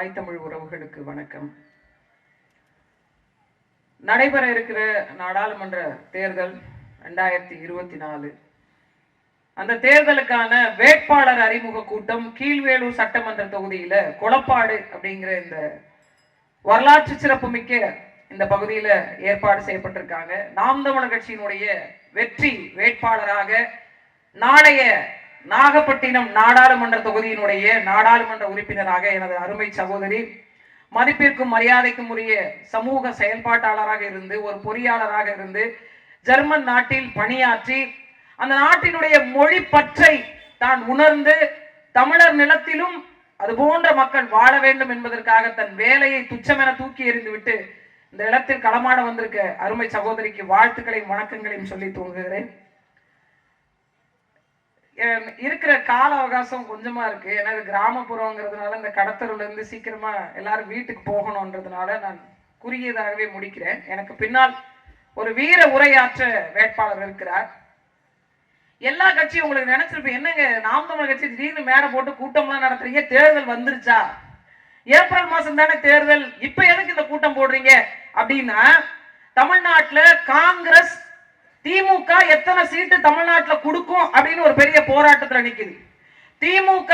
தாய் தமிழ் உறவுகளுக்கு வணக்கம். நடைபெற இருக்கிற நாடாளுமன்ற தேர்தல் ரெண்டாயிரத்தி இருபத்தி நாலு. அந்த தேர்தலுக்கான வேட்பாளர் அறிமுக கூட்டம் கீழ்வேலூர் சட்டமன்ற தொகுதியில கொளப்பாடு அப்படிங்கிற இந்த வரலாற்று சிறப்புமிக்க இந்த பகுதியில ஏற்பாடு செய்யப்பட்டிருக்காங்க. நாம் தமிழர் கட்சியினுடைய வெற்றி வேட்பாளராக நாளைய நாகப்பட்டினம் நாடாளுமன்ற தொகுதியினுடைய நாடாளுமன்ற உறுப்பினராக எனது அருமை சகோதரி மதிப்பிற்கும் மரியாதைக்கும் உரிய சமூக செயல்பாட்டாளராக இருந்து ஒரு பொறியாளராக இருந்து ஜெர்மன் நாட்டில் பணியாற்றி அந்த நாட்டினுடைய மொழி பற்றை தான் உணர்ந்து தமிழர் நிலத்திலும் அது போன்ற மக்கள் வாழ வேண்டும் என்பதற்காக தன் வேலையை துச்சமென தூக்கி எறிந்துவிட்டு இந்த இடத்தில் களமாட வந்திருக்க அருமை சகோதரிக்கு வாழ்த்துக்களையும் வணக்கங்களையும் சொல்லி தூங்குகிறேன் இருக்கிற கால அவகாசம் கொஞ்சமா இருக்கு. ஏன்னா இது கிராமப்புறங்கிறதுனால இந்த கடத்தருல இருந்து சீக்கிரமா எல்லாரும் வீட்டுக்கு போகணுன்றதுனால நான் குறுகியதாகவே முடிக்கிறேன். எனக்கு பின்னால் ஒரு வீர உரையாற்ற வேட்பாளர் இருக்கிறார். எல்லா கட்சியும் உங்களுக்கு நினைச்சிருப்பேன் என்னங்க நாம் தமிழ் கட்சி திடீர்னு மேடை போட்டு கூட்டம்லாம் நடத்துறீங்க தேர்தல் வந்துருச்சா? ஏப்ரல் மாசம் தானே தேர்தல் இப்ப எதுக்கு இந்த கூட்டம் போடுறீங்க? அப்படின்னா தமிழ்நாட்டுல காங்கிரஸ் திமுக எத்தனை சீட்டு தமிழ்நாட்டுல கொடுக்கும் அப்படின்னு ஒரு பெரிய போராட்டத்துல நிக்குது. திமுக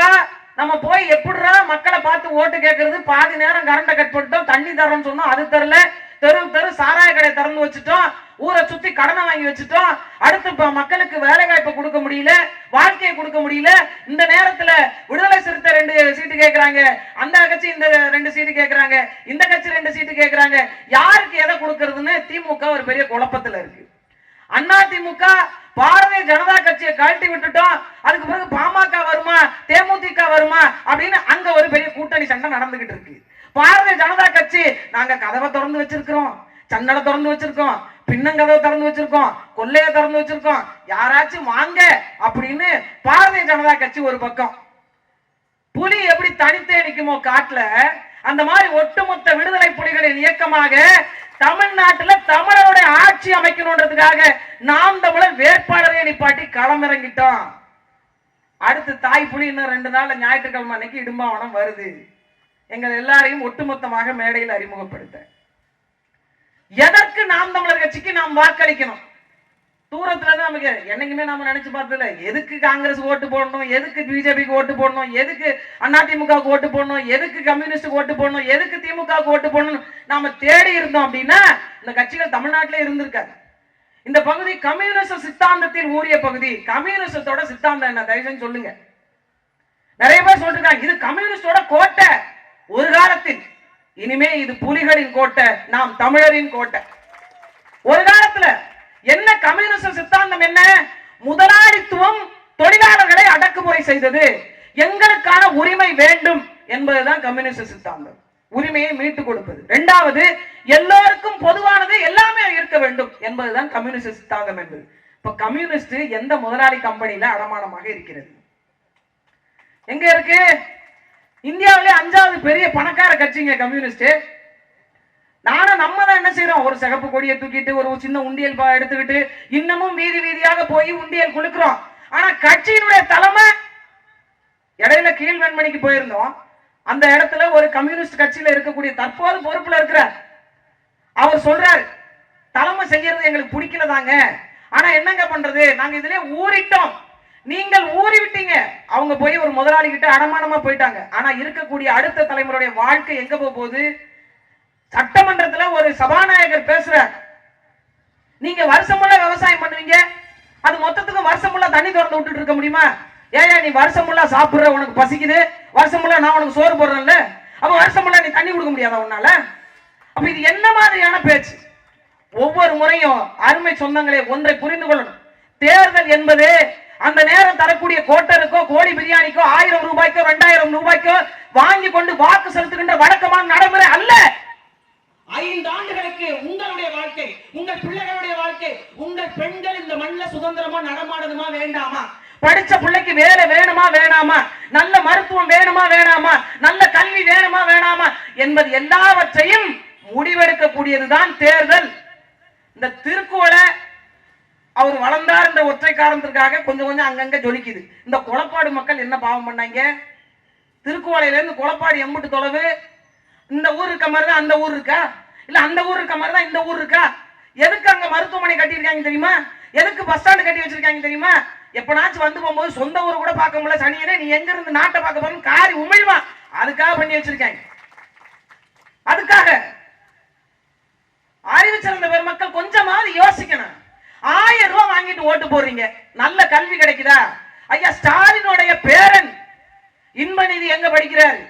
நம்ம போய் எப்படிடா மக்களை பார்த்து ஓட்டு கேட்கறது பாதி நேரம் கரண்ட கட் பண்ணிட்டோம் தண்ணி தரோம்னு சொன்னோம் அது தரல. தெரு தெரு சாராய கடை திறந்து வச்சுட்டோம் ஊரை சுத்தி கடனை வாங்கி வச்சுட்டோம். அடுத்து இப்ப மக்களுக்கு வேலை வாய்ப்பு கொடுக்க முடியல வாழ்க்கையை கொடுக்க முடியல. இந்த நேரத்துல விடுதலை சிறுத்தை ரெண்டு சீட்டு கேட்கறாங்க அந்த கட்சி இந்த ரெண்டு சீட்டு கேட்கறாங்க இந்த கட்சி ரெண்டு சீட்டு கேட்கறாங்க யாருக்கு எதை கொடுக்கறதுன்னு திமுக ஒரு பெரிய குழப்பத்துல இருக்கு. அண்ணா திமுக பாரதிய ஜனதா கட்சியை கழட்டி விட்டுட்டோம். அதுக்கு பிறகு பாமக வருமா தேமுதிக வருமா அப்படின்னு அங்க ஒரு பெரிய கூட்டணி சண்டை நடந்துகிட்டு இருக்கு. பாரதிய ஜனதா கட்சி நாங்க கதவை திறந்து வச்சிருக்கிறோம். சண்டலை திறந்து வச்சிருக்கோம். பின்னங்கதவை திறந்து வச்சிருக்கோம். கொள்ளையை திறந்து வச்சிருக்கோம். யாராச்சும் வாங்க அப்படின்னு பாரதிய ஜனதா கட்சி ஒரு பக்கம். புலி எப்படி தனித்தே நிக்குமோ காட்டுல அந்த மாதிரி ஒட்டுமொத்த விடுதலை புலிகளின் இயக்கமாக தமிழ்நாட்டுல தமிழருடைய ஆட்சி அமைக்கணும்ன்றதுக்காக நாம் தமிழர் வேட்பாளரை நிப்பாட்டி களமிறங்கிட்டோம் அடுத்து தாய் புலி இன்னும் ரெண்டு நாள்ல ஞாயிற்றுக்கிழமை அன்னைக்கு இடும்பாவனம் வருது. எங்கள் எல்லாரையும் ஒட்டுமொத்தமாக மேடையில் அறிமுகப்படுத்த. எதற்கு நாம் தமிழர் கட்சிக்கு நாம் வாக்களிக்கணும்? தூரத்துல தான் நமக்கு. என்னைக்குமே நாம நினைச்சு பார்த்ததில்ல. எதுக்கு காங்கிரஸ் ஓட்டு போடணும்? எதுக்கு பிஜேபிக்கு ஓட்டு போடணும்? எதுக்கு அதிமுகவுக்கு ஓட்டு போடணும்? எதுக்கு கம்யூனிஸ்டுக்கு ஓட்டு போடணும்? எதுக்கு திமுகவுக்கு ஓட்டு போடணும் நாம தேடி இருந்தோம் அப்படின்னா இந்த கட்சிகள் தமிழ்நாட்டிலே இருந்திருக்காது. இந்த பகுதி கம்யூனிச சித்தாந்தத்தில் ஊறிய பகுதி. கம்யூனிசத்தோட சித்தாந்தம் என்ன? தயவு செஞ்சு சொல்லுங்க. நிறைய பேர் சொல்லிருக்காங்க இது கம்யூனிஸ்டோட கோட்டை. ஒரு காலத்தில் இனிமே இது புலிகளின் கோட்டை நாம் தமிழரின் கோட்டை. ஒரு காலத்துல என்ன கம்யூனிச சித்தாந்தம் என்ன? முதலாளித்துவம் தொழிலாளர்களை அடக்குமுறை செய்தது. எங்களுக்கான உரிமை வேண்டும் என்பதுதான் கம்யூனிச சித்தாந்தம். உரிமையை மீட்டுக் கொடுப்பது. இரண்டாவது எல்லோருக்கும் பொதுவானது எல்லாமே இருக்க வேண்டும் என்பதுதான் கம்யூனிஸ்ட் சித்தாந்தம் என்பது. இப்ப கம்யூனிஸ்ட் எந்த முதலாளி கம்பெனியில அடமானமாக இருக்கிறது? எங்க இருக்கு? இந்தியாவிலே அஞ்சாவது பெரிய பணக்கார கட்சிங்க கம்யூனிஸ்ட். நானும் நம்ம தான் என்ன செய்யறோம் ஒரு சிகப்பு கொடியை தூக்கிட்டு ஒரு சின்ன உண்டியல் பா- எடுத்துக்கிட்டு இன்னமும் வீதி வீதியாக போய் உண்டியல் குளுக்கிறோம் ஆனா கட்சியினுடைய தலைமை இடையில கீழ்வெண்மணிக்கு போயிருந்தோம். அந்த இடத்துல ஒரு கம்யூனிஸ்ட் கட்சியில இருக்கக்கூடிய தற்போது பொறுப்புல இருக்கிறார் அவர் சொல்றாரு தலைமை செய்யறது எங்களுக்கு பிடிக்கலதாங்க ஆனா என்னங்க பண்றது? நாங்க இதுல ஊறிட்டோம். நீங்கள் ஊறி விட்டீங்க அவங்க போய் ஒரு முதலாளி கிட்ட அடமானமா போயிட்டாங்க. ஆனா இருக்கக்கூடிய அடுத்த தலைமுறையுடைய வாழ்க்கை எங்க போக போகுது? சட்டமன்றத்துல ஒரு சபாநாயகர் பேசுறார். நீங்க வருஷமுள்ள விவசாயம் பண்ணுவீங்க. அது மொத்தத்துக்கும் வருஷமுள்ள தண்ணி திறந்து விட்டுட்டு இருக்க முடியுமா? ஏயா நீ வருஷமுள்ள சாப்பிடுற உனக்கு பசிக்குது. வருஷமுள்ள நான் உனக்கு சோறு போடுறேன்ல. அப்ப வருஷமுள்ள நீ தண்ணி கொடுக்க முடியாதா உன்னால? அப்ப இது என்ன மாதிரியான பேச்சு? ஒவ்வொரு முறையும் அருமை சொந்தங்களை ஒன்றை புரிந்து கொள்ளணும். தேர்தல் என்பது அந்த நேரம் தரக்கூடிய கோட்டருக்கோ கோழி பிரியாணிக்கோ ஆயிரம் ரூபாய்க்கோ ரெண்டாயிரம் ரூபாய்க்கோ வாங்கி கொண்டு வாக்கு செலுத்துகின்ற வழக்கமான நடைமுறை அல்ல. ஐந்து ஆண்டுகளுக்கு உங்களுடைய வாழ்க்கை உங்கள் பிள்ளைகளுடைய வாழ்க்கை உங்கள் பெண்கள் இந்த மண்ணில் சுதந்திரமா நடமாடணுமா வேண்டாமா? படிச்ச பிள்ளைக்கு வேலை வேணுமா வேணாமா? நல்ல மருத்துவம் வேணுமா வேணாமா? நல்ல கல்வி வேணுமா வேணாமா? என்பது எல்லாவற்றையும் முடிவெடுக்கக்கூடியதுதான் தேர்தல். இந்த திருக்கோளை அவர் வளர்ந்தார் இந்த ஒற்றை காரணத்திற்காக கொஞ்சம் கொஞ்சம் அங்கங்க ஜொலிக்குது. இந்த குளப்பாடு மக்கள் என்ன பாவம் பண்ணாங்க? திருக்குவளையிலேருந்து குளப்பாடு எம்புட்டு தொலைவு இந்த ஊர் இருக்க மாதிரி தான் அந்த ஊர் இருக்கா? இல்ல அந்த ஊர் இருக்க மாதிரி தான் இந்த ஊர் இருக்கா? எதுக்கு அங்க மருத்துவமனை கட்டியிருக்காங்க தெரியுமா? எதுக்கு பஸ் ஸ்டாண்டு கட்டி வச்சிருக்காங்க தெரியுமா? எப்பனாச்சும் வந்து போகும்போது சொந்த ஊரை கூட பார்க்க முடியல. சனியனே நீ எங்க இருந்து நாட்டை பார்க்க போறன்னு காரி உமிழ்வா அதுக்காக பண்ணி வச்சிருக்காங்க. அதுக்காக அறிவு சிறந்த பெருமக்கள் கொஞ்சமாவது யோசிக்கணும். ஆயிரம் ரூபாய் வாங்கிட்டு ஓட்டு போடுறீங்க. நல்ல கல்வி கிடைக்குதா? ஐயா ஸ்டாலினுடைய பேரன் இன்பநிதி எங்க படிக்கிறாரு?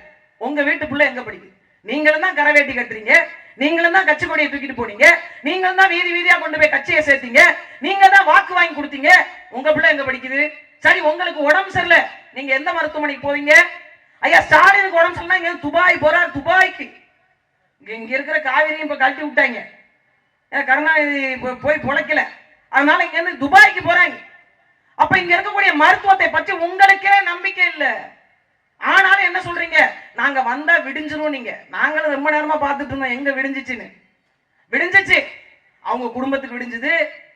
உங்க வீட்டு பிள்ளை எங்க படிக்கிறார் நீங்களும் தான் கரவேட்டி கட்டுறீங்க. நீங்களும் தான் கட்சி கொடியை தூக்கிட்டு போனீங்க. நீங்களும் தான் வீதி வீதியா கொண்டு போய் கட்சியை சேர்த்தீங்க. நீங்க தான் வாக்கு வாங்கி கொடுத்தீங்க. உங்க பிள்ளை எங்க படிக்குது? சரி உங்களுக்கு உடம்பு சரியில்லை. நீங்க எந்த மருத்துவமனைக்கு போவீங்க? ஐயா ஸ்டாலினுக்கு உடம்பு சரியில்லை இங்க துபாய் போறார் துபாய்க்கு. இங்க இருக்கிற காவிரியும் இப்ப கழட்டி விட்டாங்க. கருணாநிதி போய் பொழைக்கல. அதனால இங்க இருந்து துபாய்க்கு போறாங்க. அப்ப இங்க இருக்கக்கூடிய மருத்துவத்தை பற்றி உங்களுக்கே நம்பிக்கை இல்லை. ஆனாலும் என்ன சொல்றீங்க? நாங்க வந்தா விடிஞ்சிரும் நீங்க. நாங்களும் ரொம்ப நேரமா பார்த்துட்டு இருந்தோம். எங்க விடிஞ்சிச்சுன்னு? விடிஞ்சிச்சு. அவங்க குடும்பத்துக்கு விடிஞ்சது.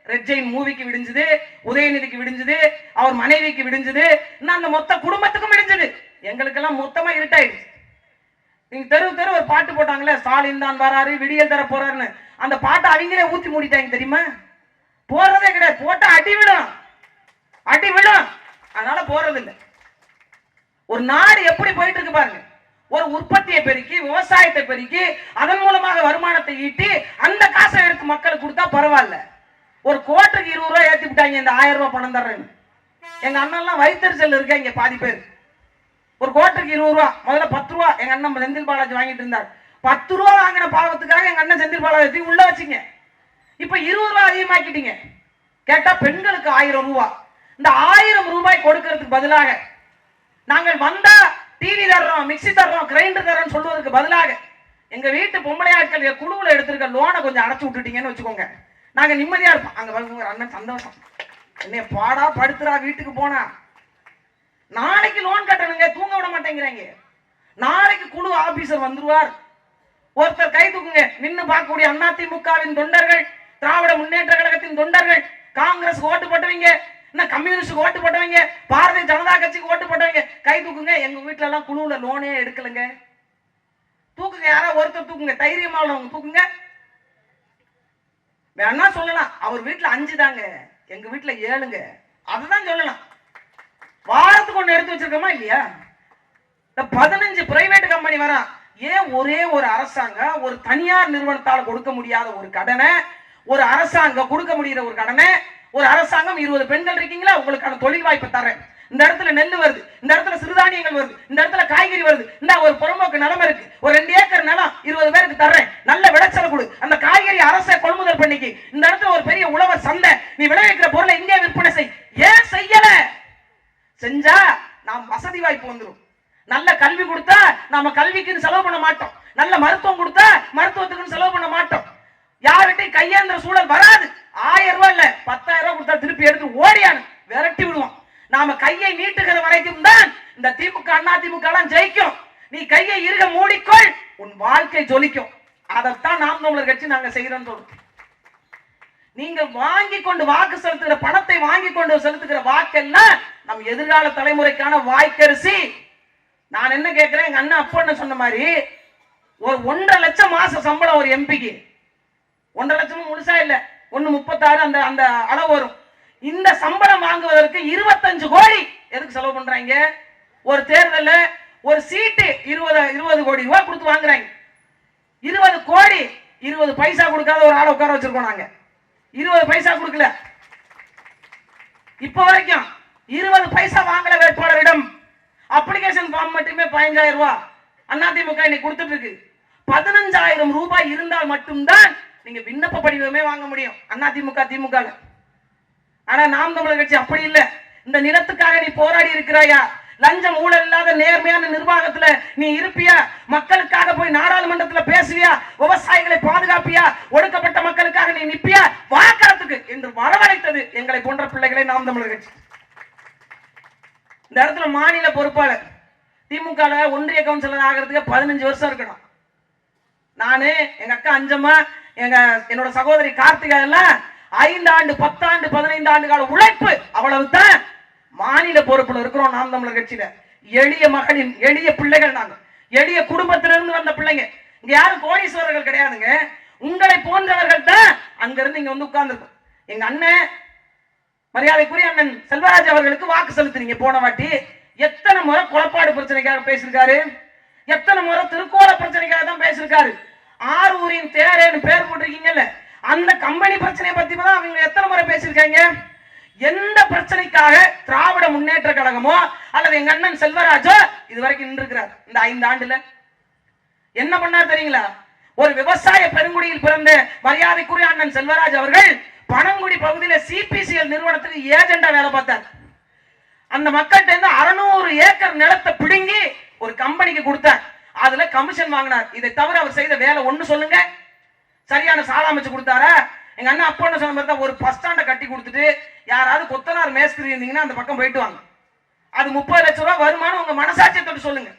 ரெட் ஜெயின் மூவிக்கு விடிஞ்சது. உதயநிதிக்கு விடிஞ்சது. அவர் மனைவிக்கு விடிஞ்சது. இன்னும் அந்த மொத்த குடும்பத்துக்கும் விடிஞ்சது. எங்களுக்கெல்லாம் மொத்தமா இருட்டாயிடுச்சு. நீங்க தெரு தெரு ஒரு பாட்டு போட்டாங்களே ஸ்டாலின் தான் வராரு விடியல் தர போறாருன்னு. அந்த பாட்டை அவங்களே ஊத்தி மூடிட்டாங்க தெரியுமா? போறதே கிடையாது. போட்டா அடி விடும் அடி விடும் அதனால போறது இல்லை ஒரு நாடு எப்படி போயிட்டு இருக்கு பாருங்க. ஒரு உற்பத்தியை பெருக்கி விவசாயத்தை பெருக்கி அதன் மூலமாக வருமானத்தை ஈட்டி அந்த காசை எடுத்து மக்களுக்கு கொடுத்தா பரவாயில்ல. ஒரு கோட்டுக்கு இருபது ரூபாய் ஏற்றி விட்டாங்க இந்த ஆயிரம் ரூபாய் பணம் தர்றேன்னு. எங்க அண்ணன்லாம் வயிற்றுச்சல் இருக்க இங்க பாதி பேர். ஒரு கோட்டுக்கு இருபது ரூபா முதல்ல பத்து ரூபா எங்க அண்ணன் செந்தில் பாலாஜி வாங்கிட்டு இருந்தார். பத்து ரூபா வாங்கின பாவத்துக்காக எங்க அண்ணன் செந்தில் பாலாஜி உள்ள வச்சிங்க. இப்ப இருபது ரூபா அதிகமாக்கிட்டீங்க. கேட்டா பெண்களுக்கு ஆயிரம் ரூபா இந்த ஆயிரம் ரூபாய் கொடுக்கறதுக்கு பதிலாக நாங்கள் வந்தா டிவி தர்றோம் மிக்ஸி தர்றோம் கிரைண்டர் தர்றோம் சொல்வதற்கு பதிலாக எங்க வீட்டு பொம்பளை ஆட்கள் எங்க குழுவுல எடுத்திருக்க லோனை கொஞ்சம் அடைச்சு விட்டுட்டீங்கன்னு வச்சுக்கோங்க. நாங்க நிம்மதியா இருப்போம். அங்க வந்து அண்ணன் சந்தோஷம். என்னைய பாடா படுத்துறா வீட்டுக்கு போனா. நாளைக்கு லோன் கட்டணுங்க தூங்க விட மாட்டேங்கிறாங்க. நாளைக்கு குழு ஆபீசர் வந்துருவார். ஒருத்தர் கை தூக்குங்க. நின்னு பார்க்கக்கூடிய அதிமுகவின் தொண்டர்கள் திராவிட முன்னேற்ற கழகத்தின் தொண்டர்கள் காங்கிரஸ் ஓட்டு போட்டவங்க என்ன கம்யூனிஸ்டுக்கு ஓட்டு போட்டவங்க? பாரதிய ஜனதா கட்சிக்கு ஓட்டு போட்டவங்க? கை தூக்குங்க. எங்க வீட்டுல எல்லாம் குழுவுல லோனே எடுக்கலங்க. தூக்குங்க. யாராவது ஒருத்தர் தூக்குங்க. தைரியமா உள்ளவங்க தூக்குங்க. வேணா சொல்லலாம். அவர் வீட்டுல அஞ்சு தாங்க. எங்க வீட்டுல ஏழுங்க. அதுதான் சொல்லலாம். வாரத்துக்கு ஒண்ணு எடுத்து வச்சிருக்கோமா இல்லையா? இந்த பதினஞ்சு பிரைவேட் கம்பெனி வரா. ஏன் ஒரே ஒரு அரசாங்கம் ஒரு தனியார் நிறுவனத்தால் கொடுக்க முடியாத ஒரு கடனை ஒரு அரசாங்கம் கொடுக்க முடிகிற ஒரு கடனை ஒரு அரசாங்கம் இருபது பெண்கள் இருக்கீங்களா? உங்களுக்கான தொழில் வாய்ப்பு தரேன் இந்த இடத்துல நெல் வருது. இந்த இடத்துல சிறுதானியங்கள் வருது. இந்த இடத்துல காய்கறி வருது. இந்த ஒரு புறம்போக்கு நிலம் இருக்கு. ஒரு ரெண்டு ஏக்கர் நிலம் இருபது பேருக்கு தர்றேன். நல்ல விளைச்சல் கொடு. அந்த காய்கறி அரசை கொள்முதல் பண்ணிக்கு. இந்த இடத்துல ஒரு பெரிய உழவர் சந்தை. நீ விளைவிக்கிற பொருளை இங்கே விற்பனை செய். ஏன் செய்யல? செஞ்சா நாம் வசதி வாய்ப்பு வந்துடும் நல்ல கல்வி கொடுத்தா நாம கல்விக்குன்னு செலவு பண்ண மாட்டோம். நல்ல மருத்துவம் கொடுத்தா மருத்துவத்துக்குன்னு செலவு பண்ண மாட்டோம். யார்கிட்டையும் கையேந்திர சூழல் வராது. ஆயிரம் ரூபாய் இல்ல பத்தாயிரம் ரூபாய் கொடுத்தா திருப்பி எடுத்து ஓடியானு விரட்டி விடுவோம் நாம கையை நீட்டுகிற வரைக்கும் தான் இந்த திமுக அண்ணா திமுக எல்லாம் ஜெயிக்கும். நீ கையை இருக மூடிக்கொள் உன் வாழ்க்கை ஜொலிக்கும். அதைத்தான் நாம் தமிழர் கட்சி நாங்க செய்யறோம் நீங்க வாங்கி கொண்டு வாக்கு செலுத்துகிற பணத்தை வாங்கி கொண்டு செலுத்துகிற வாக்கெல்லாம் நம் எதிர்கால தலைமுறைக்கான வாய்க்கரிசி. நான் என்ன கேட்கிறேன்? எங்க அண்ணன் அப்பா என்ன சொன்ன மாதிரி ஒரு ஒன்றரை லட்சம் மாச சம்பளம் ஒரு எம்பிக்கு. ஒன்றரை லட்சமும் முழுசா இல்ல. ஒன்று முப்பத்தாறு அந்த அந்த அளவு வரும். இந்த சம்பளம் வாங்குவதற்கு இருபத்தஞ்சு கோடி. எதுக்கு செலவு பண்றாங்க? ஒரு தேர்தல்ல ஒரு சீட்டு இருபது இருபது கோடி ரூபாய் கொடுத்து வாங்குறாங்க. இருபது கோடி இருபது பைசா கொடுக்காத ஒரு ஆளை உட்கார வச்சிருக்கோம் நாங்க. இருபது பைசா கொடுக்கல. இப்போ வரைக்கும் இருபது பைசா வாங்கல வேட்பாளரிடம் அப்ளிகேஷன் ஃபார்ம் மட்டுமே பதினஞ்சாயிரம் ரூபாய் அதிமுக இன்னைக்கு கொடுத்துட்டு இருக்கு. பதினஞ்சாயிரம் ரூபாய் இருந்தால் மட்டும்தான் நீங்க விண்ணப்ப படிவமே வாங்க முடியும். அதிமுக திமுக ஆனா நாம் தமிழர் கட்சி அப்படி இல்ல. இந்த நிலத்துக்காக நீ போராடி இருக்கிறாயா? லஞ்சம் ஊழல் இல்லாத நேர்மையான நிர்வாகத்துல நீ இருப்பியா? மக்களுக்காக போய் நாடாளுமன்றத்துல பேசுவியா? விவசாயிகளை பாதுகாப்பியா? ஒடுக்கப்பட்ட மக்களுக்காக நீ நிப்பியா? வாக்களத்துக்கு என்று வரவழைத்தது எங்களை போன்ற பிள்ளைகளை நாம் தமிழர் கட்சி. இந்த இடத்துல மாநில பொறுப்பாளர் திமுக ஒன்றிய கவுன்சிலர் ஆகிறதுக்கு பதினஞ்சு வருஷம் இருக்கணும். நானு எங்க அக்கா அஞ்சம்மா எங்க என்னோட சகோதரி கார்த்திகா எல்லாம் ஐந்து ஆண்டு பத்தாண்டு பதினைந்து ஆண்டு கால உழைப்பு அவ்வளவுதான். மாநில பொறுப்புல இருக்கிறோம் நாம் தமிழர் கட்சியில. எளிய மகளின் எளிய பிள்ளைகள் நாங்க. எளிய குடும்பத்திலிருந்து வந்த பிள்ளைங்க. இங்க யாரும் கோடீஸ்வரர்கள் கிடையாதுங்க. உங்களை போன்றவர்கள் தான் அங்க இருந்து இங்க வந்து உட்கார்ந்துருக்கும். எங்க அண்ணன் மரியாதைக்குரிய அண்ணன் செல்வராஜ் அவர்களுக்கு வாக்கு செலுத்தினீங்க. போன வாட்டி எத்தனை முறை குழப்பாடு பிரச்சனைக்காக பேசியிருக்காரு? எத்தனை முறை திருக்கோள பிரச்சனைக்காக தான் பேசியிருக்காரு? ஆரூரின் தேரேன்னு பேர் போட்டிருக்கீங்கல்ல. அந்த கம்பெனி பிரச்சனையை பத்தி தான் அவங்க எத்தனை முறை பேசியிருக்காங்க? எந்த பிரச்சனைக்காக திராவிட முன்னேற்ற கழகமோ அல்லது எங்க அண்ணன் செல்வராஜோ இது வரைக்கும் நின்றுக்கிறார் இந்த ஐந்து ஆண்டுல. என்ன பண்ணார் தெரியுங்களா? ஒரு விவசாய பெருங்குடியில் பிறந்த மரியாதைக்குரிய அண்ணன் செல்வராஜ் அவர்கள் பனங்குடி பகுதியில சிபிசிஎல் நிறுவனத்துக்கு ஏஜெண்டா வேலை பார்த்தார். அந்த மக்கள்கிட்ட இருந்து அறுநூறு ஏக்கர் நிலத்தை பிடுங்கி ஒரு கம்பெனிக்கு கொடுத்தார். அதுல கமிஷன் வாங்கினார். இதை தவிர அவர் செய்த வேலை ஒண்ணு சொல்லுங்க. சரியான சாலை அமைச்சு கொடுத்தாரு? எங்க அண்ணன் அப்பா என்ன சொன்ன மாதிரி தான் ஒரு பஸ் ஸ்டாண்டை கட்டி கொடுத்துட்டு யாராவது கொத்தனார் மேஸ்திரி இருந்தீங்கன்னா அந்த பக்கம் போயிட்டு வாங்க. அது முப்பது லட்சம் ரூபாய் வருமானம் உங்க மனசாட்சியை தொட்டு சொல்லுங்க.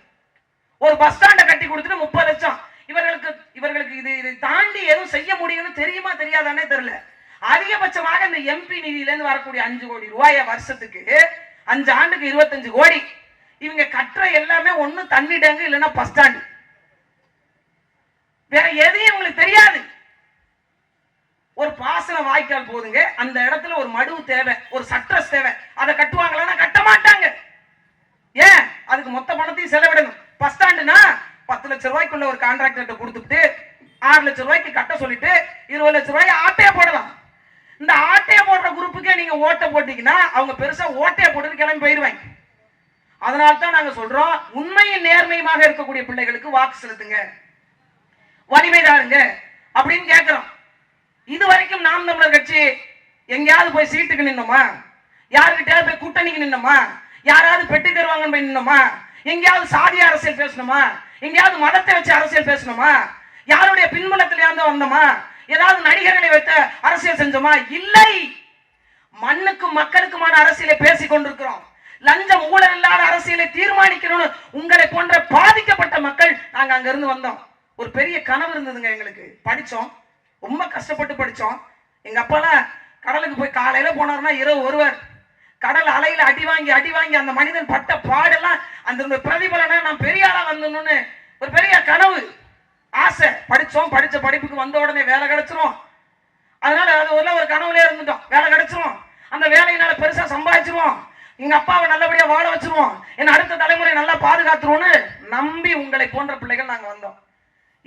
ஒரு பஸ் ஸ்டாண்டை கட்டி கொடுத்துட்டு முப்பது லட்சம். இவர்களுக்கு இவர்களுக்கு இது இதை தாண்டி எதுவும் செய்ய முடியும்னு தெரியுமா தெரியாதானே தெரியல. அதிகபட்சமாக இந்த எம்பி நிதியில இருந்து வரக்கூடிய அஞ்சு கோடி ரூபாய வருஷத்துக்கு அஞ்சு ஆண்டுக்கு இருபத்தஞ்சு கோடி. இவங்க கட்டுற எல்லாமே ஒண்ணு தண்ணி டேங்கு இல்லைன்னா பஸ் ஸ்டாண்டு வேற எதையும் இவங்களுக்கு தெரியாது. ஒரு பாசன வாய்க்கால் போதுங்க. அந்த இடத்துல ஒரு மடுவு தேவை ஒரு சட்ரஸ் தேவை. அதை கட்டுவாங்களான்னா கட்ட மாட்டாங்க. ஏன்? அதுக்கு மொத்த பணத்தையும் செலவிடணும். பஸ் ஸ்டாண்டுனா பத்து லட்ச ரூபாய்க்குள்ள ஒரு கான்ட்ராக்டர்கிட்ட கொடுத்துட்டு ஆறு லட்ச ரூபாய்க்கு கட்ட சொல்லிட்டு இருபது லட்ச ரூபாய் ஆட்டையை போடலாம். இந்த ஆட்டையை போடுற குரூப்புக்கே நீங்க ஓட்டை போட்டீங்கன்னா அவங்க பெருசா ஓட்டையை போட்டு கிளம்பி போயிருவாங்க. அதனால தான் நாங்க சொல்றோம் உண்மையின் நேர்மையுமாக இருக்கக்கூடிய பிள்ளைகளுக்கு வாக்கு செலுத்துங்க. வலிமைதாருங்க. அப்படின்னு கேட்கிறோம் இது வரைக்கும் நாம் தமிழர் கட்சி எங்கேயாவது போய் சீட்டுக்கு நின்னோமா? யாருக்கிட்டயாவது போய் கூட்டணிக்கு நின்னோமா? யாராவது பெட்டி தருவாங்கன்னு போய் நின்னோமா? எங்கேயாவது சாதி அரசியல் பேசணுமா? எங்கேயாவது மதத்தை வச்சு அரசியல் பேசணுமா? யாருடைய பின்புலத்திலேயாவது வந்தோமா? ஏதாவது நடிகர்களை வைத்த அரசியல் செஞ்சோமா? இல்லை. மண்ணுக்கும் மக்களுக்குமான அரசியலை பேசிக் கொண்டிருக்கிறோம். லஞ்சம் ஊழல் இல்லாத அரசியலை தீர்மானிக்கணும்னு உங்களை போன்ற பாதிக்கப்பட்ட மக்கள் நாங்க அங்க இருந்து வந்தோம். ஒரு பெரிய கனவு இருந்ததுங்க எங்களுக்கு. படிச்சோம் ரொம்ப கஷ்டப்பட்டு படித்தோம் எங்கள் அப்பாலாம் கடலுக்கு போய் காலையில் போனார்னா இரவு வருவார். கடல் அலையில் அடி வாங்கி அடி வாங்கி அந்த மனிதன் பட்ட பாடெல்லாம் அந்த பிரதிபலனை நான் பெரிய ஆளாக வந்தணும்னு ஒரு பெரிய கனவு ஆசை. படித்தோம் படித்த படிப்புக்கு வந்த உடனே வேலை கிடச்சிரும். அதனால அது ஒரு ஒரு கனவுலே இருந்துட்டோம். வேலை கிடச்சிரும். அந்த வேலையினால பெருசாக சம்பாதிச்சிருவோம். எங்கள் அப்பாவை நல்லபடியாக வாழ வச்சிருவோம். என் அடுத்த தலைமுறை நல்லா பாதுகாத்துருவோம்னு நம்பி உங்களை போன்ற பிள்ளைகள் நாங்கள் வந்தோம்.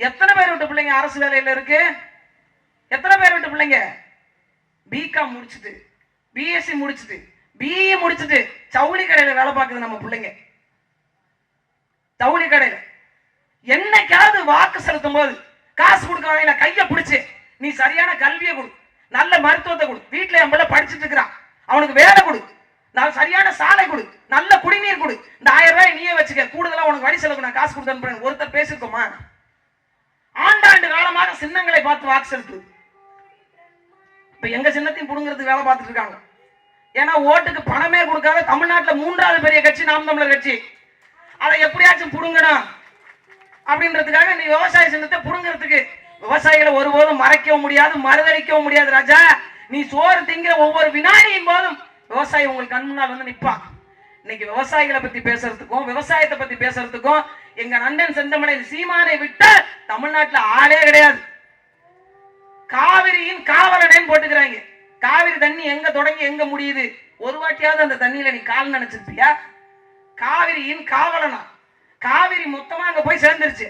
எத்தனை பேர் விட்டு பிள்ளைங்க அரசு வேலையில் இருக்குது எத்தனை பேர் விட்டு பிள்ளைங்க? பிகாம் முடிச்சுது. பிஎஸ்சி முடிச்சுது. பிஇ முடிச்சுட்டு ஜவுளி கடையில வேலை பார்க்குது நம்ம பிள்ளைங்க. ஜவுளி கடையில. என்னைக்காவது வாக்கு செலுத்தும் போது காசு கொடுக்க வாங்கல கைய பிடிச்சி நீ சரியான கல்வியை கொடு. நல்ல மருத்துவத்தை கொடு. வீட்டுல என் பிள்ளை படிச்சுட்டு இருக்கிறான். அவனுக்கு வேலை கொடு. நான் சரியான சாலை கொடு. நல்ல குடிநீர் கொடு. இந்த ஆயிரம் ரூபாய் நீயே வச்சுக்க. கூடுதலா உனக்கு வழி செலவு நான் காசு கொடுத்து அனுப்புறேன் ஒருத்தர் பேசியிருக்கோமா? ஆண்டாண்டு காலமாக சின்னங்களை பார்த்து வாக்கு செலுத்துது. இப்போ எங்கள் சின்னத்தையும் பிடுங்கிறதுக்கு வேலை பார்த்துட்டு இருக்காங்க. ஏன்னா ஓட்டுக்கு பணமே கொடுக்காத தமிழ்நாட்டில் மூன்றாவது பெரிய கட்சி நாம் தமிழர் கட்சி. அதை எப்படியாச்சும் பிடுங்கணும் அப்படின்றதுக்காக நீ விவசாய சின்னத்தை பிடுங்கிறதுக்கு விவசாயிகளை ஒருபோதும் மறைக்கவும் முடியாது மறுதளிக்கவும் முடியாது ராஜா. நீ சோறு திங்கிற ஒவ்வொரு வினாடியின் போதும் விவசாயி உங்களுக்கு கண் முன்னால் வந்து நிற்பான் இன்னைக்கு விவசாயிகளை பத்தி பேசுறதுக்கும் விவசாயத்தை பத்தி பேசுறதுக்கும் எங்க நண்டன் செந்தமலை சீமானை விட்டால் தமிழ்நாட்டில் ஆளே கிடையாது. காவிரியின் காவலனேன்னு போட்டுக்கிறாங்க. காவிரி தண்ணி எங்க தொடங்கி எங்க முடியுது? ஒரு வாட்டியாவது அந்த தண்ணியில நீ கால் நினைச்சிருப்பியா? காவிரியின் காவலனா? காவிரி மொத்தமா அங்க போய் சேர்ந்துருச்சு.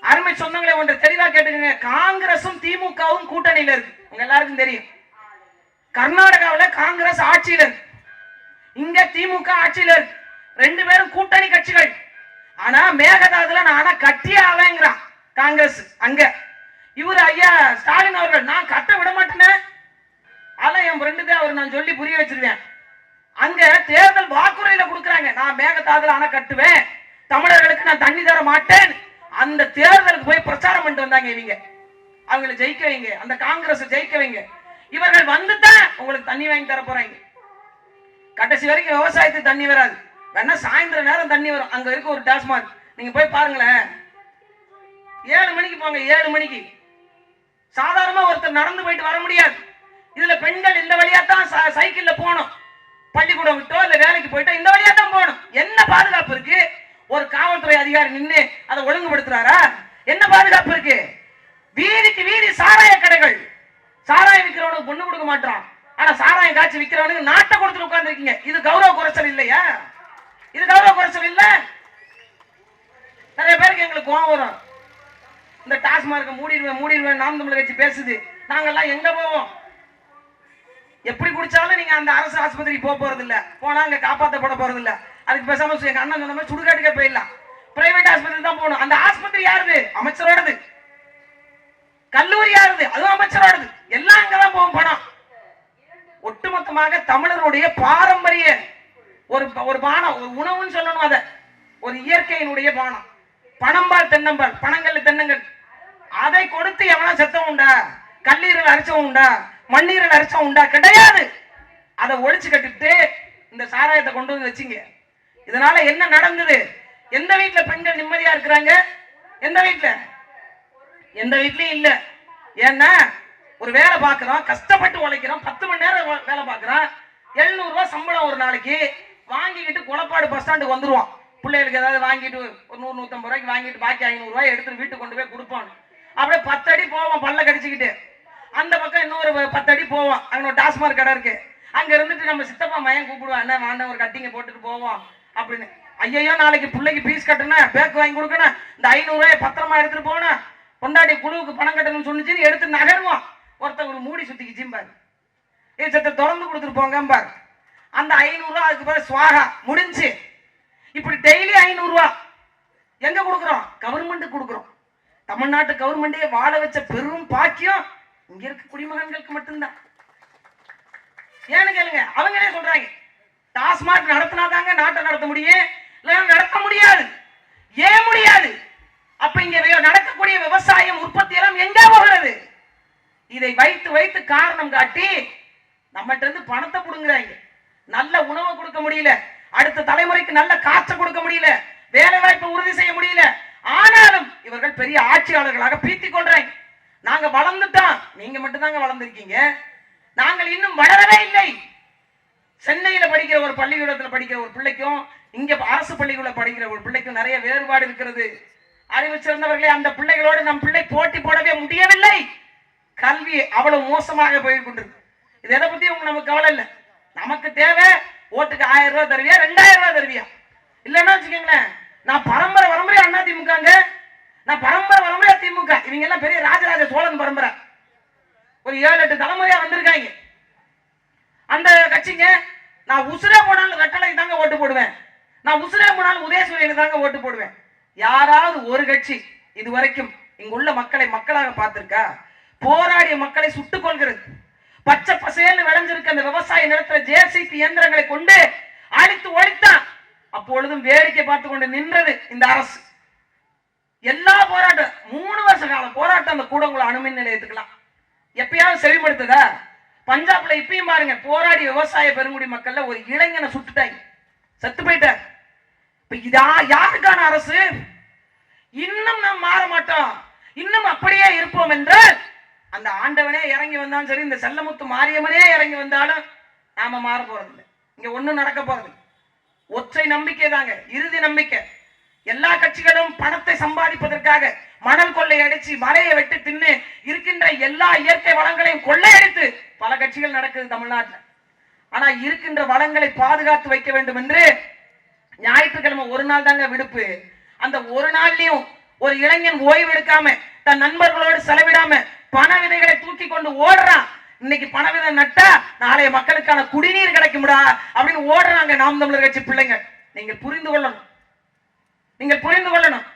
அருமை சொந்தங்களே ஒன்றை தெளிவா கேட்டுக்கங்க. காங்கிரசும் திமுகவும் கூட்டணியில இருக்கு. உங்க எல்லாருக்கும் தெரியும். கர்நாடகாவுல காங்கிரஸ் ஆட்சியில இருக்கு. இங்க திமுக ஆட்சியில இருக்கு. ரெண்டு பேரும் கூட்டணி கட்சிகள். ஆனா மேகதாதுல நான் ஆனா கட்டியே ஆவேங்கிறான் காங்கிரஸ். அங்க. இவர் ஐயா ஸ்டாலின் அவர்கள் நான் கட்ட விட மாட்டேனே. அதெல்லாம் என் ஃப்ரெண்டு தான் அவர் நான் சொல்லி புரிய வச்சிருவேன். அங்க தேர்தல் வாக்குறுதியில கொடுக்குறாங்க. நான் மேகதாதுல அணை கட்டுவேன். தமிழர்களுக்கு நான் தண்ணி தர மாட்டேன். அந்த தேர்தலுக்கு போய் பிரச்சாரம் பண்ணிட்டு வந்தாங்க இவங்க. அவங்களை ஜெயிக்க வைங்க. அந்த காங்கிரஸ் ஜெயிக்க வைங்க. இவர்கள் வந்துதான் உங்களுக்கு தண்ணி வாங்கி தர போறாங்க. கடைசி வரைக்கும் விவசாயத்துக்கு தண்ணி வராது. வேணா சாயந்தர நேரம் தண்ணி வரும். அங்க இருக்க ஒரு டாஸ்மாக். நீங்க போய் பாருங்களேன். ஏழு மணிக்கு போங்க. ஏழு மணிக்கு. சாதாரணமா ஒருத்தர் நடந்து போயிட்டு வர முடியாது. இதுல பெண்கள் இந்த வழியா தான் ச- சைக்கிள்ல போகணும். பள்ளிக்கூடம் விட்டோ இல்ல வேலைக்கு போயிட்டோ இந்த வழியா தான் போகணும். என்ன பாதுகாப்பு இருக்கு? ஒரு காவல்துறை அதிகாரி நின்னு அதை ஒழுங்குபடுத்துறாரா? என்ன பாதுகாப்பு இருக்கு? வீதிக்கு வீதி சாராய கடைகள். சாராயம் விற்கிறவனுக்கு பொண்ணு கொடுக்க மாட்டான் ஆனா சாராயம் காய்ச்சி விற்கிறவனுக்கு நாட்டை கொடுத்துட்டு உட்கார்ந்திருக்கீங்க. இது கௌரவ குறைச்சல் இல்லையா? இது கௌரவ குறைச்சல் இல்ல? நிறைய பேருக்கு எங்களுக்கு கோவம் வரும். இந்த டாஸ்மார்க்க மூடிடுவேன் மூடிடுவேன் நாம் தமிழ் கட்சி பேசுது. நாங்கெல்லாம் எங்க போவோம்? எப்படி குடிச்சாலும் நீங்க அந்த அரசு ஆஸ்பத்திரிக்கு போக போறது இல்ல போனா அங்க காப்பாற்றப்பட போறது இல்ல அதுக்கு பேசாம எங்க அண்ணன் சொன்ன மாதிரி சுடுகாட்டுக்கே போயிடலாம். பிரைவேட் ஆஸ்பத்திரி தான் போகணும். அந்த ஆஸ்பத்திரி யாருது? அமைச்சரோடது. கல்லூரி யாருது? அதுவும் அமைச்சரோடது. எல்லாம் அங்கதான் போகும் பணம். ஒட்டுமொத்தமாக தமிழருடைய பாரம்பரிய ஒரு ஒரு பானம் ஒரு உணவுன்னு சொல்லணும் அதை. ஒரு இயற்கையினுடைய பானம். பணம்பால் தென்னம்பால் பணங்கள் தென்னங்கள் அதை கொடுத்து எவனா செத்தவன் உண்டா? கல்லீரல் அரைச்சவன் உண்டா? மண்ணீரல் அரைச்சவன் உண்டா? கிடையாது. அதை ஒழிச்சு கட்டிட்டு இந்த சாராயத்தை கொண்டு வந்து வச்சிங்க. இதனால என்ன நடந்தது? எந்த வீட்டுல பெண்கள் நிம்மதியா இருக்கிறாங்க? எந்த வீட்டுல எந்த வீட்லயும் இல்ல. ஏன்னா ஒரு வேலை பார்க்கறோம் கஷ்டப்பட்டு உழைக்கிறோம் பத்து மணி நேரம் வேலை பார்க்கறோம் எழுநூறு ரூபாய் சம்பளம் ஒரு நாளைக்கு வாங்கிக்கிட்டு குளப்பாடு பஸ் ஸ்டாண்டுக்கு வந்துடுவோம் பிள்ளைகளுக்கு ஏதாவது வாங்கிட்டு ஒரு நூறு நூத்தம்பது ரூபாய்க்கு வாங்கிட்டு பாக்கி ஐநூறு ரூபாய் எடுத்துட்டு வீட்டுக்கு கொண்டு போய் கொடுப்பான். அப்படியே பத்தடி போவோம் போவான் பல்ல கடிச்சுக்கிட்டு. அந்த பக்கம் இன்னொரு பத்தடி பத்து அடி போவான் ஒரு டாஸ்மார்க் கடை இருக்கு. அங்க இருந்துட்டு நம்ம சித்தப்பா மயம் கூப்பிடுவா என்ன வாண்ட ஒரு கட்டிங்க போட்டுட்டு போவோம். அப்படின்னு. ஐயையோ நாளைக்கு பிள்ளைக்கு பீஸ் கட்டணும் பேக் வாங்கி கொடுக்கணும் இந்த ஐநூறு பத்திரமா எடுத்துட்டு போகணும். கொண்டாடி குழுவுக்கு பணம் கட்டணும்னு சொன்னிச்சுன்னு எடுத்து நகருவோம். ஒருத்தர் ஒரு மூடி சுத்திக்கு பாரு. ஏ சத்த திறந்து கொடுத்துட்டு போங்கம்பார். அந்த ஐநூறுரூவா அதுக்கு பிறகு சுவாகா. முடிஞ்சு. இப்படி டெய்லி ஐநூறுரூவா எங்க கொடுக்குறோம்? கவர்மெண்ட்டுக்கு கொடுக்குறோம். தமிழ்நாட்டு கவர்மெண்டே வாழ வச்ச பெரும் பாக்கியம் இங்க இருக்க குடிமகன்களுக்கு மட்டும்தான். ஏன்னு கேளுங்க அவங்களே சொல்றாங்க? டாஸ்மாக் நடத்தினாதாங்க நாட்டை நடத்த முடியும். இல்லைன்னா நடத்த முடியாது. ஏன் முடியாது? அப்ப இங்க நடக்கக்கூடிய விவசாயம் உற்பத்தி எல்லாம் எங்க போகிறது? இதை வைத்து வைத்து காரணம் காட்டி நம்மகிட்ட இருந்து பணத்தை புடுங்குறாங்க நல்ல உணவை கொடுக்க முடியல. அடுத்த தலைமுறைக்கு நல்ல காற்றை கொடுக்க முடியல. வேலை வாய்ப்பை உறுதி செய்ய முடியல. ஆனாலும் இவர்கள் பெரிய ஆட்சியாளர்களாக பீத்திக் கொள்றாங்க நாங்க வளர்ந்துட்டோம். நீங்க மட்டும்தாங்க வளர்ந்துருக்கீங்க. நாங்கள் இன்னும் வளரவே இல்லை. சென்னையில படிக்கிற ஒரு பள்ளிக்கூடத்துல படிக்கிற ஒரு பிள்ளைக்கும் இங்க அரசு பள்ளிக்கூட படிக்கிற ஒரு பிள்ளைக்கும் நிறைய வேறுபாடு இருக்கிறது. அறிவு சிறந்தவர்களே அந்த பிள்ளைகளோடு நம் பிள்ளை போட்டி போடவே முடியவில்லை. கல்வி அவ்வளவு மோசமாக போய் கொண்டிருக்கு. இது எதை பத்தி உங்களுக்கு நமக்கு கவலை இல்லை? நமக்கு தேவை ஓட்டுக்கு ஆயிரம் ரூபாய் தருவியா ரெண்டாயிரம் ரூபாய் தருவியா? இல்லைன்னா வச்சுக்கோங்களேன் நான் பரம்பரை பரம்பரை அண்ணா திமுகங்க? நான் பரம்பரை பரம்பரையா திமுக. இவங்க எல்லாம் பெரிய ராஜராஜ சோழன் பரம்பரை. ஒரு ஏழு எட்டு தலைமுறையா வந்திருக்காங்க. அந்த கட்சிங்க நான் உசுரே போனாலும் வெட்டலைக்கு தாங்க ஓட்டு போடுவேன். நான் உசுரே போனாலும் உதயசூரியனுக்கு தாங்க ஓட்டு போடுவேன். யாராவது ஒரு கட்சி இது வரைக்கும் இங்குள்ள மக்களை மக்களாக பார்த்திருக்கா? போராடிய மக்களை சுட்டுக் கொள்கிறது பச்சை பசேல்னு விளைஞ்சிருக்க அந்த விவசாய நிலத்துல ஜேசிபி இயந்திரங்களை கொண்டு அழித்து ஒழித்தான் அப்பொழுதும் வேடிக்கை பார்த்து கொண்டு நின்றது இந்த அரசு. எல்லா போராட்டம் மூணு வருஷ காலம் போராட்டம் அந்த கூடங்குளம் அணுமின் நிலையத்துக்கலாம் எப்பயாவது செவிமடுத்ததா? பஞ்சாப்ல இப்பயும் பாருங்க போராடி விவசாய பெருங்குடி மக்கள்ல ஒரு இளைஞனை சுட்டுட்டாங்க செத்து போயிட்டார். இப்ப இதா யாருக்கான அரசு? இன்னும் நாம் மாற மாட்டோம். இன்னும் அப்படியே இருப்போம் என்றால் அந்த ஆண்டவனே இறங்கி வந்தாலும் சரி இந்த செல்லமுத்து மாரியம்மனே இறங்கி வந்தாலும் நாம மாற போறதில்லை. இங்க ஒண்ணும் நடக்க போறதில்லை. ஒற்றை நம்பிக்கை தாங்க இறுதி நம்பிக்கை. எல்லா கட்சிகளும் பணத்தை சம்பாதிப்பதற்காக மணல் கொள்ளை அடிச்சு மலையை வெட்டு தின்னு இருக்கின்ற எல்லா இயற்கை வளங்களையும் கொள்ளையடித்து பல கட்சிகள் நடக்குது தமிழ்நாட்டில். ஆனா இருக்கின்ற வளங்களை பாதுகாத்து வைக்க வேண்டும் என்று ஞாயிற்றுக்கிழமை ஒரு நாள் தாங்க விடுப்பு. அந்த ஒரு நாள்லயும் ஒரு இளைஞன் ஓய்வு எடுக்காம தன் நண்பர்களோடு செலவிடாம பண விதைகளை தூக்கி கொண்டு ஓடுறான். இன்னைக்கு பண நட்டா நாளைய மக்களுக்கான குடிநீர் கிடைக்கும்டா அப்படின்னு ஓடுறாங்க நாம் தமிழர் கட்சி பிள்ளைங்க. நீங்கள் புரிந்து கொள்ளணும். நீங்கள் புரிந்து கொள்ளணும்.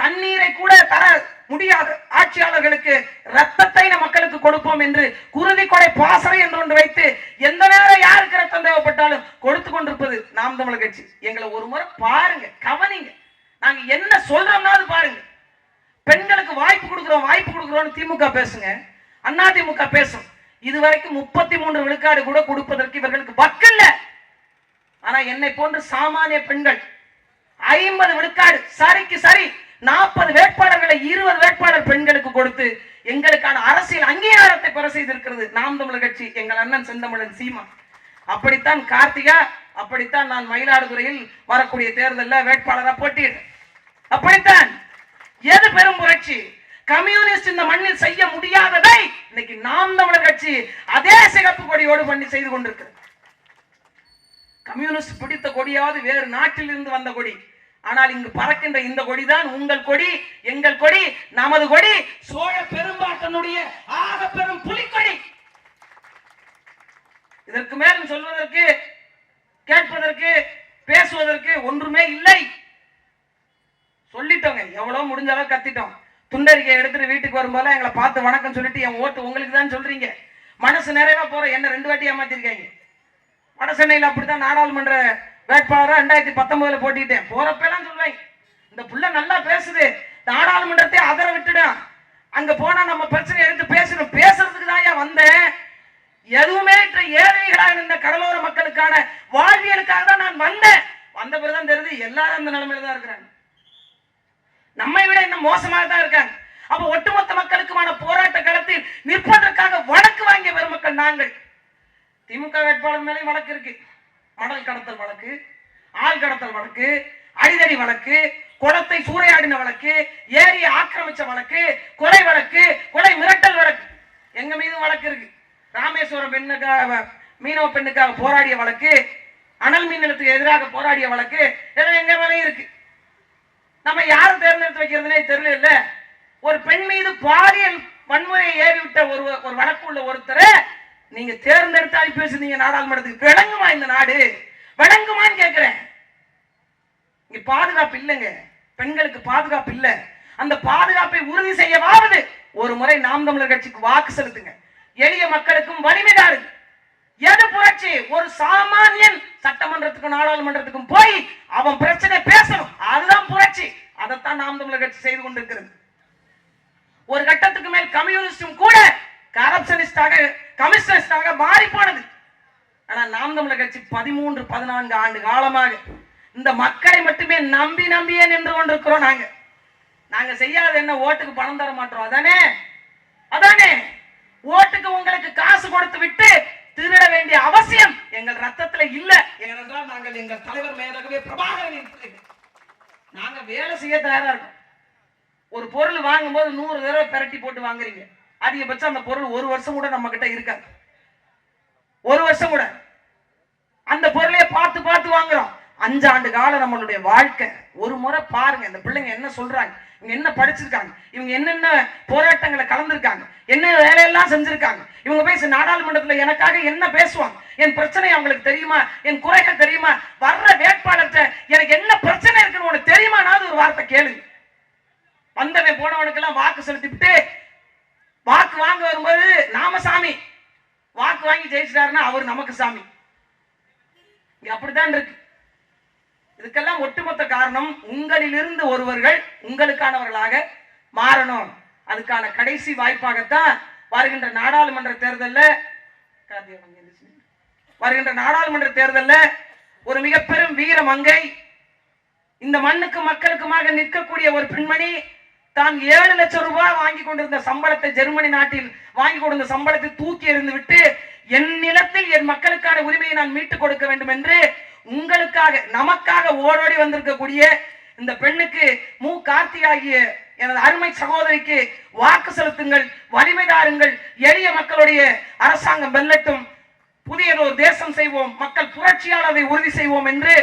தண்ணீரை கூட தர முடியாத ஆட்சியாளர்களுக்கு ரத்தத்தை நம் மக்களுக்கு கொடுப்போம் என்று குருதி கொடை பாசறை என்று ஒன்று வைத்து எந்த நேரம் யாருக்கு ரத்தம் தேவைப்பட்டாலும் கொடுத்து கொண்டிருப்பது நாம் தமிழர் கட்சி. எங்களை ஒரு முறை பாருங்க கவனிங்க. நாங்க என்ன சொல்றோம்னாவது பாருங்க. பெண்களுக்கு வாய்ப்பு கொடுக்குறோம் வாய்ப்பு கொடுக்குறோம்னு திமுக பேசுங்க. அண்ணா திமுக பேசும். இதுவரைக்கும் முப்பத்தி மூன்று விழுக்காடு கூட கொடுப்பதற்கு இவர்களுக்கு வக்கில்ல ஆனா என்னை போன்ற சாமானிய பெண்கள் ஐம்பது விழுக்காடு சரிக்கு சரி நாற்பது வேட்பாளர்களை இருபது வேட்பாளர் பெண்களுக்கு கொடுத்து எங்களுக்கான அரசியல் அங்கீகாரத்தை பெற செய்திருக்கிறது நாம் தமிழர் கட்சி எங்கள் அண்ணன் செந்தமிழன் சீமா. அப்படித்தான் கார்த்திகா அப்படித்தான் நான் மயிலாடுதுறையில் வரக்கூடிய தேர்தலில் வேட்பாளரா போட்டியிடுறேன் அப்படித்தான் எது பெரும் புரட்சி? கம்யூனிஸ்ட் இந்த மண்ணில் செய்ய முடியாததை இன்னைக்கு நாம் தமிழர் கட்சி அதே சிகப்பு கொடியோடு பண்ணி செய்து கொண்டிருக்கிறது. கம்யூனிஸ்ட் பிடித்த கொடியாவது வேறு நாட்டில் இருந்து வந்த கொடி. ஆனால் இங்கு பறக்கின்ற இந்த கொடிதான் உங்கள் கொடி எங்கள் கொடி நமது கொடி சோழ பெரும்பாட்டனுடைய ஆக பெரும் புலிக்கொடி. இதற்கு மேலும் சொல்வதற்கு கேட்பதற்கு பேசுவதற்கு ஒன்றுமே இல்லை. சொல்லிட்டோங்க எவ்வளவு முடிஞ்ச அளவு கத்திட்டோம். துண்டறிக்கை எடுத்துட்டு வீட்டுக்கு வரும்போது எங்களை பார்த்து வணக்கம் சொல்லிட்டு என் ஓட்டு உங்களுக்கு தான் சொல்றீங்க. மனசு நிறைவா போற என்ன ரெண்டு வாட்டி ஏமாத்திருக்காங்க. வட சென்னையில் அப்படித்தான் நாடாளுமன்ற வேட்பாளராக ரெண்டாயிரத்தி பத்தொன்பதுல போட்டிட்டேன். போறப்பெல்லாம் சொல்லுவாங்க இந்த புள்ள நல்லா பேசுது. நாடாளுமன்றத்தை அதர விட்டுடும் அங்க போனா நம்ம பிரச்சனை எடுத்து பேசணும். பேசுறதுக்கு தான் ஏன் வந்தேன். எதுவுமே ஏழைகளாக இருந்த கடலோர மக்களுக்கான வாழ்வியலுக்காக தான் நான் வந்தேன். வந்த பிறகுதான் தெரிஞ்சு எல்லாரும் அந்த நிலைமையில தான் இருக்கிறாங்க. நம்மை விட இன்னும் மோசமாக தான் இருக்காங்க. அப்ப ஒட்டுமொத்த மக்களுக்குமான போராட்ட களத்தில் நிற்பதற்காக வழக்கு வாங்கிய பெருமக்கள் நாங்கள். திமுக வேட்பாளர் மேலே வழக்கு இருக்கு. மணல் கடத்தல் வழக்கு ஆள் கடத்தல் வழக்கு அடிதடி வழக்கு குளத்தை சூறையாடின வழக்கு ஏரியை ஆக்கிரமிச்ச வழக்கு கொலை வழக்கு கொலை மிரட்டல் வழக்கு. எங்க மீதும் வழக்கு இருக்கு. ராமேஸ்வரம் பெண்ணுக்காக மீனவ பெண்ணுக்காக போராடிய வழக்கு அனல் மீன் நிலத்துக்கு எதிராக போராடிய வழக்கு எங்க மேலேயும் இருக்கு. நம்ம யார் தேர்ந்தெடுத்து வைக்கிறதுனே தெரியல. இல்ல ஒரு பெண் மீது பாலியல் வன்முறையை ஏறி விட்ட ஒரு ஒரு வழக்கு உள்ள ஒருத்தரை நீங்க தேர்ந்தெடுத்து அனுப்பி வச்சிருந்தீங்க நாடாளுமன்றத்துக்கு. விளங்குமா இந்த நாடு? விளங்குமான்னு கேட்கிறேன் இங்க பாதுகாப்பு இல்லைங்க. பெண்களுக்கு பாதுகாப்பு இல்ல. அந்த பாதுகாப்பை உறுதி செய்யவாவது ஒரு முறை நாம் தமிழர் கட்சிக்கு வாக்கு செலுத்துங்க. எளிய மக்களுக்கும் வலிமைதாரு எது புரட்சி? ஒரு சாமானியன் சட்டமன்றத்துக்கும் நாடாளுமன்றத்துக்கும் போய் அவன் பிரச்சனை பேசணும். அதுதான் புரட்சி. அதைத்தான் நாம் தமிழர் கட்சி செய்து கொண்டிருக்கிறது. ஒரு கட்டத்துக்கு மேல் கம்யூனிஸ்டும் கூட கரப்ஷனிஸ்டாக கமிஷனிஸ்டாக மாறி போனது. ஆனா நாம் தமிழர் கட்சி பதிமூன்று பதினான்கு ஆண்டு காலமாக இந்த மக்களை மட்டுமே நம்பி நம்பியே நின்று கொண்டிருக்கிறோம் நாங்க. நாங்க செய்யாத என்ன ஓட்டுக்கு பணம் தர மாட்டோம். அதானே? அதானே? ஓட்டுக்கு உங்களுக்கு காசு கொடுத்து விட்டு வேண்டிய அவசியம். எங்கள் ரத்தத்துல இல்ல. ஏனென்றால் நாங்கள் எங்கள் தலைவர் மேலகவே பிரபாகரனின் நாங்க வேலை செய்ய தயாரா இருக்கோம். ஒரு பொருள் வாங்கும்போது நூறு தடவை பெரட்டி போட்டு வாங்குறீங்க. அதிகபட்சம் அந்த பொருள் ஒரு வருஷம் கூட நம்ம கிட்ட இருக்காது. ஒரு வருஷம் கூட. அந்த பொருளையே பார்த்து பார்த்து வாங்குறோம். அஞ்சாண்டு கால காலம் நம்மளுடைய வாழ்க்கை. ஒரு முறை பாருங்க இந்த பிள்ளைங்க என்ன சொல்றாங்க? இவங்க என்ன படிச்சிருக்காங்க? இவங்க என்னென்ன போராட்டங்களை கலந்துருக்காங்க? என்ன வேலையெல்லாம் செஞ்சிருக்காங்க? இவங்க பேச நாடாளுமன்றத்துல எனக்காக என்ன பேசுவாங்க? என் பிரச்சனை அவங்களுக்கு தெரியுமா? என் குறைகள் தெரியுமா? வர்ற வேட்பாளர்கிட்ட எனக்கு என்ன பிரச்சனை இருக்குன்னு உனக்கு தெரியுமானாவது ஒரு வார்த்தை கேளுங்க வந்தவன் போனவனுக்கெல்லாம் வாக்கு செலுத்திவிட்டு வாக்கு வாங்க வரும்போது நாம சாமி. வாக்கு வாங்கி ஜெயிச்சிட்டாருன்னா அவர் நமக்கு சாமி. அப்படித்தான் இருக்கு. இதுக்கெல்லாம் ஒட்டுமொத்த காரணம் உங்களிலிருந்து ஒருவர்கள் உங்களுக்கானவர்களாக மாறணும். அதுக்கான கடைசி வாய்ப்பாகத்தான் வருகின்ற நாடாளுமன்ற தேர்தல்ல வருகின்ற நாடாளுமன்ற தேர்தல்ல ஒரு மிக பெரும் வீர மங்கை இந்த மண்ணுக்கு மக்களுக்குமாக நிற்கக்கூடிய ஒரு பெண்மணி தான் ஏழு லட்சம் ரூபாய் வாங்கி கொண்டிருந்த சம்பளத்தை ஜெர்மனி நாட்டில் வாங்கி கொண்டிருந்த சம்பளத்தை தூக்கி எறிந்து விட்டு என் நிலத்தில் என் மக்களுக்கான உரிமையை நான் மீட்டுக் கொடுக்க வேண்டும் என்று உங்களுக்காக நமக்காக ஓடோடி வந்திருக்கக்கூடிய இந்த பெண்ணுக்கு மு. கார்த்திகாகிய எனது அருமை சகோதரிக்கு வாக்கு செலுத்துங்கள் வலிமை தாருங்கள். எளிய மக்களுடைய அரசாங்கம் வெல்லட்டும். புதியதொரு தேசம் செய்வோம் மக்கள் புரட்சியானதை உறுதி செய்வோம் என்று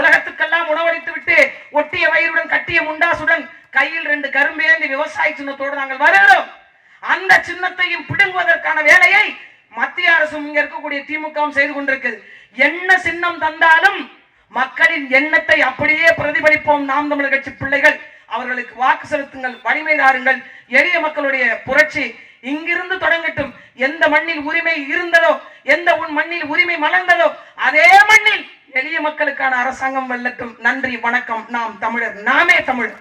உலகத்துக்கெல்லாம் உணவளித்து விட்டு ஒட்டிய வயிறுடன் கட்டிய முண்டாசுடன் கையில் ரெண்டு கரும்பேந்தி விவசாய சின்னத்தோடு நாங்கள் வருகிறோம். அந்த சின்னத்தையும் பிடுங்குவதற்கான வேலையை மத்திய அரசும் இங்க இருக்கக்கூடிய திமுகவும் செய்து கொண்டிருக்கிறது என்ன சின்னம் தந்தாலும் மக்களின் எண்ணத்தை அப்படியே பிரதிபலிப்போம் நாம் தமிழர் கட்சி பிள்ளைகள். அவர்களுக்கு வாக்கு செலுத்துங்கள் வலிமை தாருங்கள். எளிய மக்களுடைய புரட்சி இங்கிருந்து தொடங்கட்டும். எந்த மண்ணில் உரிமை இருந்ததோ எந்த உன் மண்ணில் உரிமை மலர்ந்ததோ அதே மண்ணில் எளிய மக்களுக்கான அரசாங்கம் வெல்லட்டும். நன்றி வணக்கம். நாம் தமிழர் நாமே தமிழர்.